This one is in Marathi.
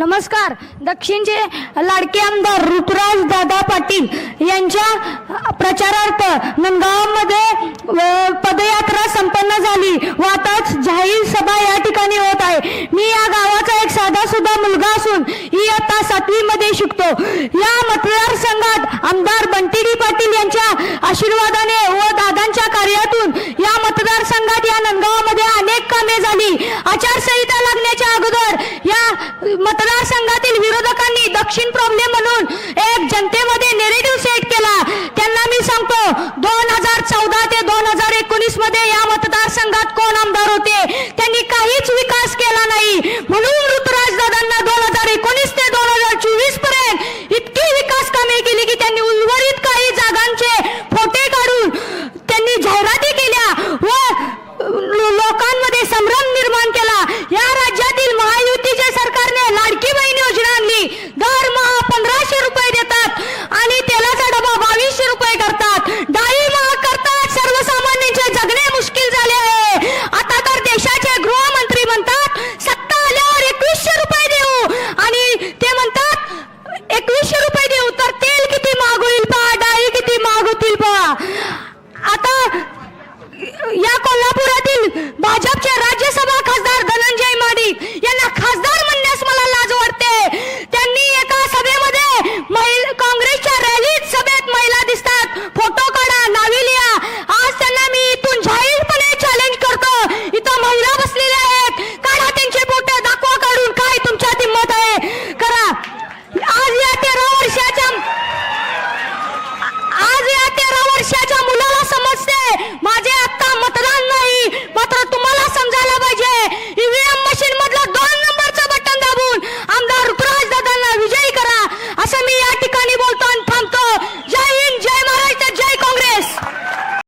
नमस्कार. दक्षिणचे लाडके आमदार ऋतुराज दादा पाटील यांच्या प्रचारार्थ नंदगावामध्ये पदयात्रा संपन्न झाली. व आताच जाहीर सभा या ठिकाणी होत आहे. मी या गावाचा एक साधा सुद्धा मुलगा असून ही आता सातवी मध्ये शिकतो. या मतदारसंघात आमदार बंटीडी पाटील यांच्या आशीर्वादाने व दादांच्या कार्यातून या मतदारसंघात या नंदगावामध्ये अनेक कामे झाली. आचारसंहिता मतदारसंघातील विरोधकांनी दक्षिण प्रॉब्लेम म्हणून एक जनतेमध्ये नेरेटिव्ह सेट केला. त्यांना मी सांगतो दोन हजार चौदा ते दोन हजार एकोणीसमध्ये या मतदारसंघात कोण आमदार होते? त्यांनी काहीच विकास केला नाही. म्हणून Bacak yer